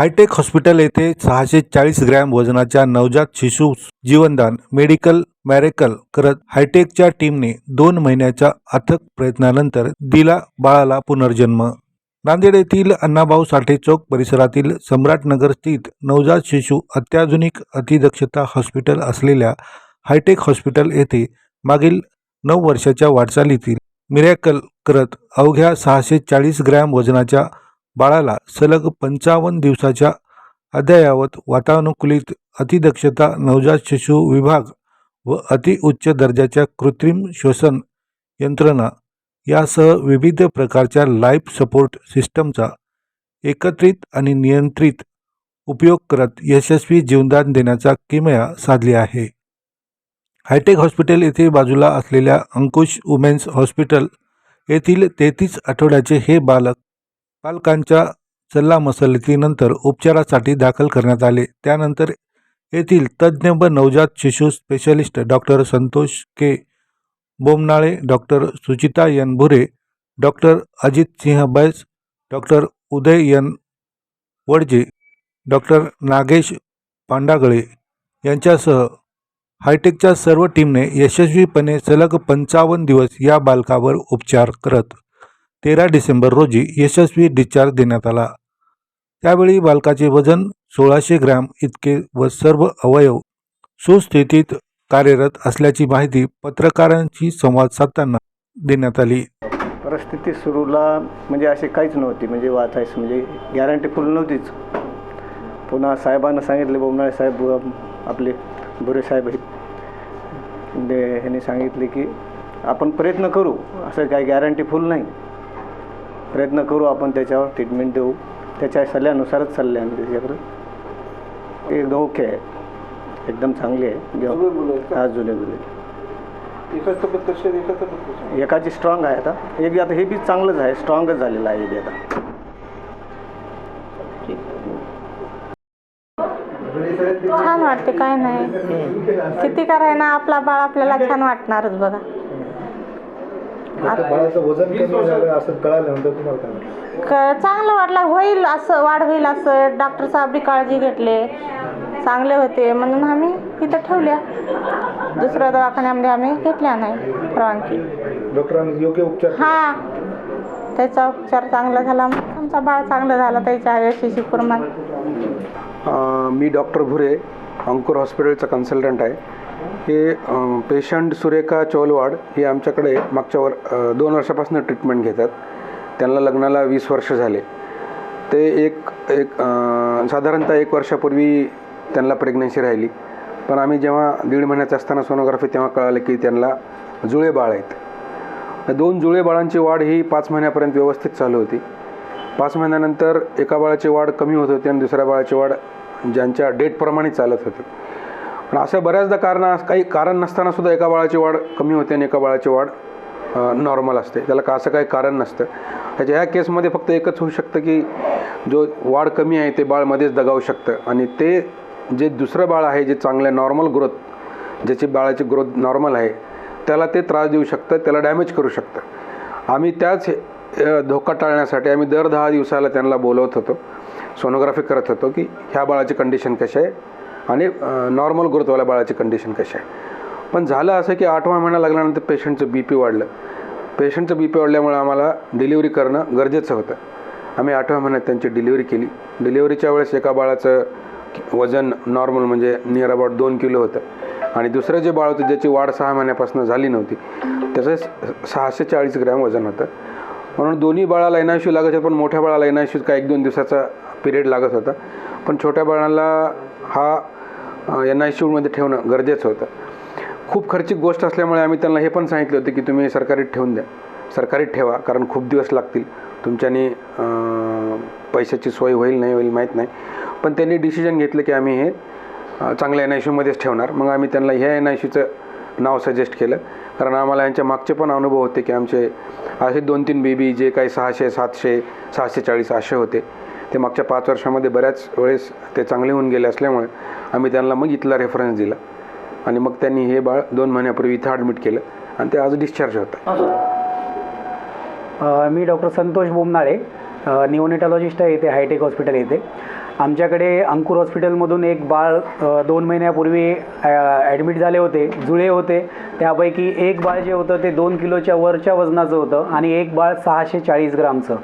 Hi tech hospital येथे सहाशे चाळीस ग्रॅम वजनाच्या नवजात शिशू जीवनदान मेडिकल मॅरेकल करत हायटेकच्या टीमने दोन महिन्याच्या अथक प्रयत्नानंतर दिला बाळाला पुनर्जन्म. नांदेड येथील अण्णाभाऊ साठे चौक परिसरातील सम्राटनगर स्थित नवजात शिशू अत्याधुनिक अतिदक्षता हॉस्पिटल असलेल्या हायटेक हॉस्पिटल येथे मागील नऊ वर्षाच्या वाटचालीतील मिरॅकल करत अवघ्या सहाशे चाळीस ग्रॅम वजनाच्या बाळाला सलग पंचावन्न दिवसाच्या अद्ययावत वातानुकूलित अतिदक्षता नवजात शिशु विभाग व अतिउच्च दर्जाच्या कृत्रिम श्वसन यंत्रणा यासह विविध प्रकारच्या लाईफ सपोर्ट सिस्टमचा एकत्रित आणि नियंत्रित उपयोग करत यशस्वी जीवनदान देण्याचा किमया साधली आहे. हायटेक हॉस्पिटल येथे बाजूला असलेल्या अंकुश वुमेन्स हॉस्पिटल येथील तेहतीस आठवड्याचे हे बालक पालकांच्या सल्लामसलतीनंतर उपचारासाठी दाखल करण्यात आले. त्यानंतर येथील तज्ज्ञ व नवजात शिशु specialist doctor Santosh K. Bomnale doctor Suchita N. Bhure doctor Ajit Singh Bais doctor Uday N. Wadje doctor Nagesh Pandagale यांच्यासह हायटेकच्या सर्व टीमने यशस्वीपणे सलग पंचावन्न दिवस या बालकावर उपचार करत तेरा डिसेंबर रोजी यशस्वी डिस्चार्ज देण्यात आला. त्यावेळी बालकाचे वजन सोळाशे ग्रॅम इतके व सर्व अवयव सुस्थितीत कार्यरत असल्याची माहिती पत्रकारांशी संवाद साधताना देण्यात आली. परिस्थिती सुरूला म्हणजे अशी काहीच नव्हती. म्हणजे वाचायचं म्हणजे गॅरंटी फुल नव्हतीच. पुन्हा साहेबांना सांगितले बोमनाळे साहेब आपले बुरे साहेब आहेत. ह्यांनी सांगितले की आपण प्रयत्न करू. असं काही गॅरंटी फुल नाही. प्रयत्न करू आपण त्याच्यावर ट्रीटमेंट देऊ. त्याच्या सल्ल्यानुसारच चालले आम्ही त्याच्याकडे. एकदम ओके आहे. एकदम चांगली आहे? आज जुने मुले एकाच स्ट्रॉंग आहे आता. एक आता हे बी चांगलंच आहे. स्ट्रॉंगच झालेलं आहे हे बी आता. छान वाटते काय नाही. किती कराय ना आपला बाळ आपल्याला छान वाटणारच बघा. बाळाचं वजन कमी झालं असं कळाल्यानंतर तुम्हाला काय वाटलं? क चांगलं वाटलं होईल असं वाढ होईल असं. डॉक्टर साहेब बी काळजी घेतले. चांगले होते. म्हणून आम्ही इथं ठेवल्या. दुसऱ्या दवाखान्यामध्ये आम्ही घेतल्या नाही परवानगी डॉक्टरांनी योग्य उपचार केले. हां. त्याचा उपचार चांगला झाला. आमचा बाळ चांगला झाला त्याच्या यशस्वी अं, मी डॉक्टर भुरे अंकुर हॉस्पिटलचा कन्सल्टंट आहे. हे पेशंट सुरेखा चोलवाड हे आमच्याकडे मागच्या वर दोन वर्षापासून ट्रीटमेंट घेतात. त्यांना लग्नाला वीस वर्ष झाले. ते एक एक साधारणतः एक वर्षापूर्वी त्यांना प्रेग्नन्सी राहिली. पण आम्ही जेव्हा दीड महिन्याचं असताना सोनोग्राफी तेव्हा कळालं की त्यांना जुळे बाळ आहेत. दोन जुळे बाळांची वाढ ही पाच महिन्यापर्यंत व्यवस्थित चालू होती. पाच महिन्यानंतर एका बाळाची वाढ कमी होत होती आणि दुसऱ्या बाळाची वाढ ज्यांच्या डेटप्रमाणे चालत होती. पण अशा बऱ्याचदा कारण काही कारण नसताना सुद्धा एका बाळाची वाढ कमी होते आणि एका बाळाची वाढ नॉर्मल असते. त्याला का असं काही कारण नसतं. त्याच्या ह्या केसमध्ये फक्त एकच होऊ शकतं की जो वाढ कमी आहे ते बाळ मध्येच दगावू शकतं. आणि ते जे दुसरं बाळ आहे जे चांगलं नॉर्मल ग्रोथ ज्याची बाळाची ग्रोथ नॉर्मल आहे त्याला ते त्रास देऊ शकतं त्याला डॅमेज करू शकतं. आम्ही त्याच धोका टाळण्यासाठी आम्ही दर दहा दिवसाला त्यांना बोलवत होतो. सोनोग्राफी करत होतो की ह्या बाळाची कंडिशन कशी आहे? आणि नॉर्मल ग्रोथवाल्या बाळाची कंडिशन कशी आहे? पण झालं असं की आठवा महिना लागल्यानंतर पेशंटचं बी पी वाढलं. पेशंटचं बी पी वाढल्यामुळे आम्हाला डिलिव्हरी करणं गरजेचं होतं. आम्ही आठव्या महिन्यात त्यांची डिलिव्हरी केली. डिलिव्हरीच्या वेळेस एका बाळाचं वजन नॉर्मल म्हणजे नियर अबाउट दोन किलो होतं. आणि दुसरं जे बाळ होतं ज्याची वाढ सहा महिन्यापासून झाली नव्हती त्याचं सहाशे चाळीस ग्रॅम वजन होतं. म्हणून दोन्ही बाळाला एन आय लागत होतं पण मोठ्या बाळाला एन आय का एक दोन दिवसाचा पिरियड लागत होता. पण छोट्या बाळाला हा एन आयमध्ये ठेवणं गरजेचं होतं. खूप खर्चिक गोष्ट असल्यामुळे आम्ही त्यांना हे पण सांगितले होते की तुम्ही सरकारीत ठेवून द्या. सरकारीत ठेवा कारण खूप दिवस लागतील. तुमच्यानी पैशाची सोय होईल नाही होईल माहीत नाही. पण त्यांनी डिसिजन घेतलं की आम्ही हे चांगल्या एन आय सीमध्येच ठेवणार. मग आम्ही त्यांना ह्या एन आय सीचं नाव सजेस्ट केलं. कारण आम्हाला यांच्या मागचे पण अनुभव होते की आमचे असे दोन तीन बेबी जे काही सहाशे सातशे सहाशे चाळीस असे होते. ते मागच्या पाच वर्षामध्ये बऱ्याच वेळेस ते चांगले होऊन गेले असल्यामुळे आम्ही त्यांना मग इथला रेफरन्स दिला. आणि मग त्यांनी हे बाळ दोन महिन्यापूर्वी इथं ॲडमिट केलं. आणि ते आज डिस्चार्ज होतं. मी डॉक्टर संतोष बोमनाळे निओनेटॉलॉजिस्ट आहे इथे हायटेक हॉस्पिटल येथे आमच्याकडे अंकुर हॉस्पिटलमधून एक बाळ दोन महिन्यापूर्वी ॲडमिट झाले होते जुळे होते. त्यापैकी एक बाळ जे होतं ते दोन किलोच्या वरच्या वजनाचं होतं आणि एक बाळ सहाशे चाळीस ग्रामचं.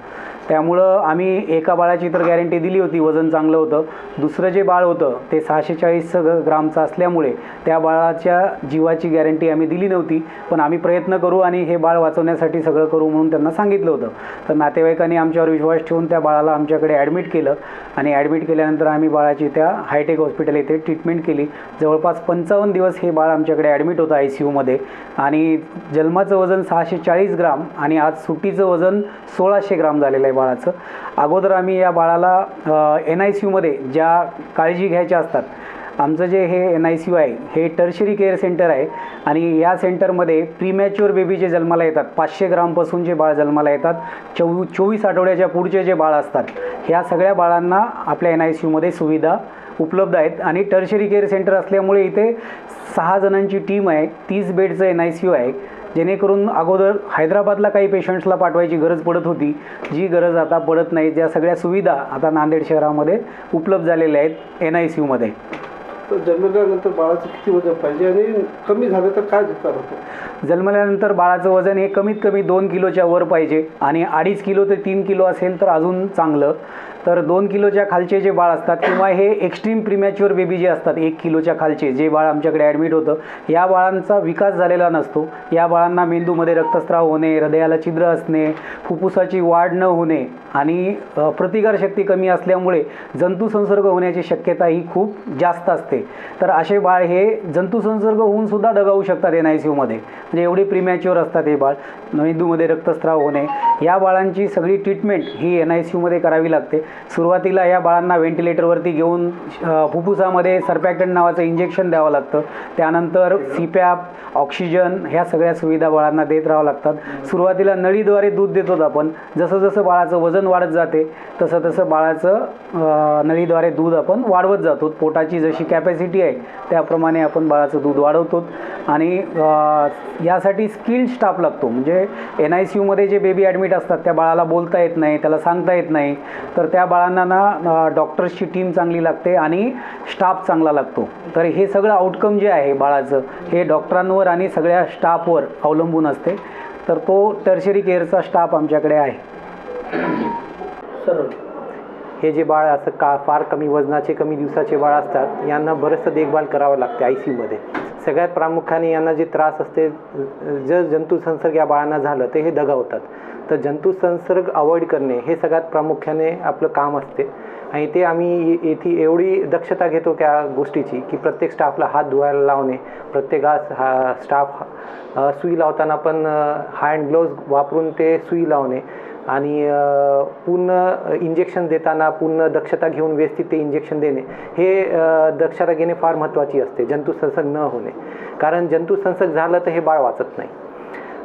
त्यामुळं आम्ही एका बाळाची तर गॅरंटी दिली होती वजन चांगलं होतं. दुसरं जे बाळ होतं ते सहाशे चाळीस ग्रामचं असल्यामुळे त्या बाळाच्या जीवाची गॅरंटी आम्ही दिली नव्हती. पण आम्ही प्रयत्न करू आणि हे बाळ वाचवण्यासाठी सगळं करू म्हणून त्यांना सांगितलं होतं. तर नातेवाईकांनी आमच्यावर विश्वास ठेवून त्या बाळाला आमच्याकडे ॲडमिट केलं. आणि ॲडमिट केल्यानंतर आम्ही बाळाची त्या हायटेक हॉस्पिटल येथे ट्रीटमेंट केली. जवळपास पंचावन्न दिवस हे बाळ आमच्याकडे ॲडमिट होतं आय सी यूमध्ये आणि जन्माचं वजन सहाशे चाळीस ग्राम आणि आज सुट्टीचं वजन सोळाशे ग्राम झालेलं आहे बाळाचं. अगोदर आम्ही या बाळाला एन आय सी यूमध्ये ज्या काळजी घ्यायच्या असतात आमचं जे हे एन आय सी यू आहे हे टर्शरी केअर सेंटर आहे आणि या सेंटरमध्ये प्रीमॅच्युअर बेबी जे जन्माला येतात. पाचशे ग्रामपासून जे बाळ जन्माला येतात चौ चोवीस आठवड्याच्या पुढचे जे बाळ असतात ह्या सगळ्या बाळांना आपल्या एन आय सी यूमध्ये सुविधा उपलब्ध आहेत. आणि टर्शरी केअर सेंटर असल्यामुळे इथे सहा जणांची टीम आहे तीस बेडचं एन आय सी यू आहे. जेणेकरून अगोदर हैदराबादला काही पेशंट्सला पाठवायची गरज पडत होती. जी गरज आता पडत नाही ज्या सगळ्या सुविधा आता नांदेड शहरामध्ये उपलब्ध झालेल्या आहेत एन आय सी यूमध्ये तर जन्मल्यानंतर बाळाचं किती वजन पाहिजे आणि कमी झालं तर काय धोका होतो? जन्मल्यानंतर बाळाचं वजन हे कमीत कमी दोन किलोच्या वर पाहिजे आणि अडीच किलो ते तीन किलो असेल तर अजून चांगलं. तर दोन किलोच्या खालचे जे बाळ असतात किंवा हे एक्स्ट्रीम प्रिमॅच्युअर बेबी जे असतात एक किलोच्या खालचे जे बाळ आमच्याकडे ॲडमिट होतं या बाळांचा विकास झालेला नसतो. या बाळांना मेंदूमध्ये रक्तस्राव होणे हृदयाला छिद्र असणे फुफ्फुसाची वाढ न होणे आणि प्रतिकारशक्ती कमी असल्यामुळे जंतुसंसर्ग होण्याची शक्यता ही खूप जास्त असते. तर असे बाळ हे जंतुसंसर्ग होऊन सुद्धा दगावू शकतात एन आय सी यूमध्ये म्हणजे एवढे प्रिमॅच्युअर असतात हे बाळ. मेंदूमध्ये रक्तस्राव होणे. या बाळांची सगळी ट्रीटमेंट ही एन आय सी यूमध्ये करावी लागते. सुरुवातीला या बाळांना व्हेंटिलेटरवरती घेऊन फुफ्फुसामध्ये सरपॅक्टन नावाचं इंजेक्शन द्यावं लागतं. त्यानंतर सीपॅप ऑक्सिजन ह्या सगळ्या सुविधा बाळांना देत राहावं लागतात. सुरुवातीला नळीद्वारे दूध देतो आपण. जसं जसं बाळाचं वजन वाढत जाते तसं तसं बाळाचं नळीद्वारे दूध आपण वाढवत जातो. पोटाची जशी कॅपॅसिटी आहे त्याप्रमाणे आपण बाळाचं दूध वाढवतो. आणि यासाठी स्किल्ड स्टाफ लागतो. म्हणजे एन आय सी यूमध्ये जे बेबी ॲडमिट असतात त्या बाळाला बोलता येत नाही त्याला सांगता येत नाही. तर त्या बाळांना ना डॉक्टर्सची टीम चांगली लागते आणि स्टाफ चांगला लागतो. तर हे सगळं आउटकम जे आहे बाळाचं हे डॉक्टरांवर आणि सगळ्या स्टाफवर अवलंबून असते. तर तो टर्शरी केअरचा स्टाफ आमच्याकडे आहे. सर हे जे बाळ असं का फार कमी वजनाचे कमी दिवसाचे बाळ असतात यांना बरंचसं देखभाल करावं लागते आय सी यूमध्ये. सगळ्यात प्रामुख्याने यांना जे त्रास असते जर जंतुसंसर्ग या बाळांना झालं ते हे दगावतात. तर जंतुसंसर्ग अवॉइड करणे हे सगळ्यात प्रामुख्याने आपलं काम असते. आणि ते आम्ही येथे एवढी दक्षता घेतो त्या गोष्टीची की प्रत्येक स्टाफला हात धुवायला लावणे प्रत्येकास हा स्टाफ सुई लावताना पण हँड ग्लोव्ज वापरून ते सुई लावणे. आणि पूर्ण इंजेक्शन देताना पूर्ण दक्षता घेऊन व्यवस्थित ते इंजेक्शन देणे हे दक्षता घेणे फार महत्त्वाची असते. जंतुसंसर्ग न होणे. कारण जंतुसंसर्ग झालं तर हे बाळ वाचत नाही.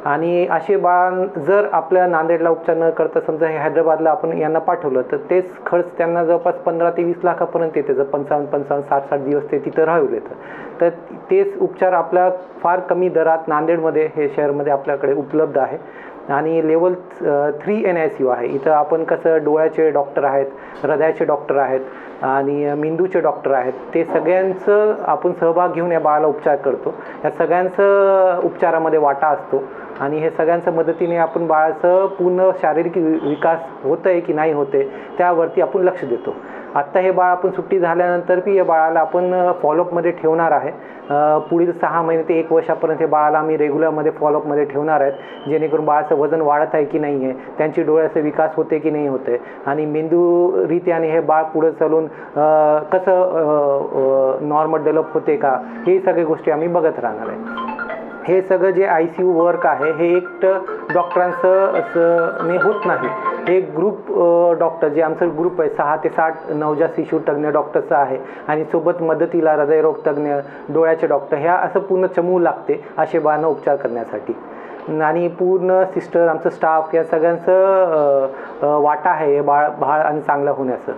आणि असे बाळ जर आपल्या नांदेडला उपचार न करता समजा हे हैदराबादला आपण यांना पाठवलं तर तेच खर्च त्यांना जवळपास पंधरा ते वीस लाखापर्यंत येते. जर पंचावन्न पंचावन्न साठ साठ दिवस ते तिथं राहू तर. तर तेच उपचार आपल्या फार कमी दरात नांदेडमध्ये हे शहरमध्ये आपल्याकडे उपलब्ध आहे. आणि level three N I C U आहे. इथं आपण कसं डोळ्याचे डॉक्टर आहेत हृदयाचे डॉक्टर आहेत आणि मेंदूचे डॉक्टर आहेत ते सगळ्यांचं आपण सहभाग घेऊन या बाळाला उपचार करतो. या सगळ्यांचं उपचारामध्ये वाटा असतो आणि हे सगळ्यांच्या मदतीने आपण बाळाचं पूर्ण शारीरिक वि- विकास होतं आहे की नाही होते त्यावरती आपण लक्ष देतो. आत्ता हे बाळ आपण सुट्टी झाल्यानंतर बी या बाळाला आपण फॉलोअपमध्ये ठेवणार आहे. पुढील सहा महिने ते एक वर्षापर्यंत हे बाळाला आम्ही रेग्युलरमध्ये फॉलोअपमध्ये ठेवणार आहेत जेणेकरून बाळाचं वजन वाढत आहे की नाही आहे त्यांची डोळ्याचा विकास होते की नाही होते. आणि मेंदूरित्याने हे बाळ पुढे चालून कसं नॉर्मल डेव्हलप होते का हे सगळ्या गोष्टी आम्ही बघत राहणार आहे. हे सगळं जे आय सी यू वर्क आहे हे एकटं डॉक्टरांचं असं होत नाही. एक ग्रुप डॉक्टर जे आमचं ग्रुप आहे सहा ते साठ नवजात शिशु तज्ज्ञ डॉक्टरचं आहे. आणि सोबत मदतीला हृदयरोग तज्ज्ञ डोळ्याचे डॉक्टर ह्या असं पूर्ण चमू लागते असे बाळांना उपचार करण्यासाठी. आणि पूर्ण सिस्टर आमचं स्टाफ या सगळ्यांचं वाटा आहे हे बाळ बाळ आणि चांगलं होण्याचं.